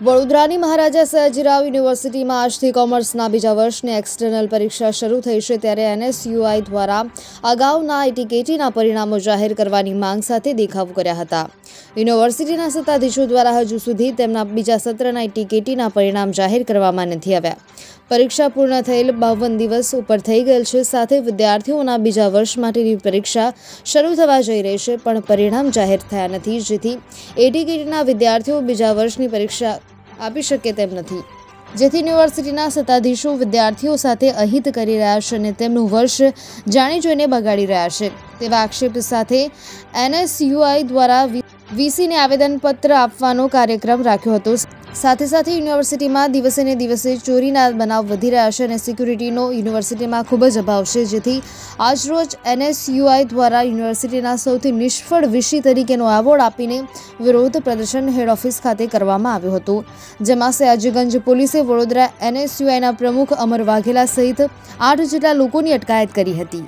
વડોદરાની મહારાજા સયાજીરાવ યુનિવર્સિટીમાં આજથી કોમર્સના બીજા વર્ષની એક્સટર્નલ પરીક્ષા શરૂ થઈ છે ત્યારે એનએસયુઆઈ દ્વારા અગાઉના એટીકેટીના પરિણામો જાહેર કરવાની માંગ સાથે દેખાવ કર્યા હતા. યુનિવર્સિટીના સત્તાધીશો દ્વારા હજુ સુધી તેમના બીજા સત્રના એટીકેટીના પરિણામ જાહેર કરવામાં નથી આવ્યા. પરીક્ષા પૂર્ણ થયેલ બાવન દિવસ ઉપર થઈ ગયેલ છે, સાથે વિદ્યાર્થીઓના બીજા વર્ષ માટેની પરીક્ષા શરૂ થવા જઈ રહી છે, પણ પરિણામ જાહેર થયા નથી, જેથી એટીકેટીના વિદ્યાર્થીઓ બીજા વર્ષની પરીક્ષા આપી શકે તેમ નથી. જેથી યુનિવર્સિટીના સત્તાધીશો વિદ્યાર્થીઓ સાથે અહિત કરી રહ્યા છે અને તેમનું વર્ષ જાણી જોઈને બગાડી રહ્યા છે. તેવા આક્ષેપ સાથે એનએસયુઆઈ દ્વારા વીસીને આવેદનપત્ર આપવાનો કાર્યક્રમ રાખ્યો હતો. સાથે સાથે યુનિવર્સિટીમાં દિવસે ને દિવસે ચોરીના બનાવ વધી રહ્યા છે અને સિક્યુરિટીનો યુનિવર્સિટીમાં ખૂબ જ અભાવ છે. જેથી આજરોજ એનએસયુઆઈ દ્વારા યુનિવર્સિટીના સૌથી નિષ્ફળ વિષય તરીકેનો એવોર્ડ આપીને વિરોધ પ્રદર્શન હેડ ઓફિસ ખાતે કરવામાં આવ્યું હતું. જેમાં સયાજીગંજ પોલીસે વડોદરા એનએસયુઆઈના પ્રમુખ અમર વાઘેલા સહિત આઠ જેટલા લોકોની અટકાયત કરી હતી.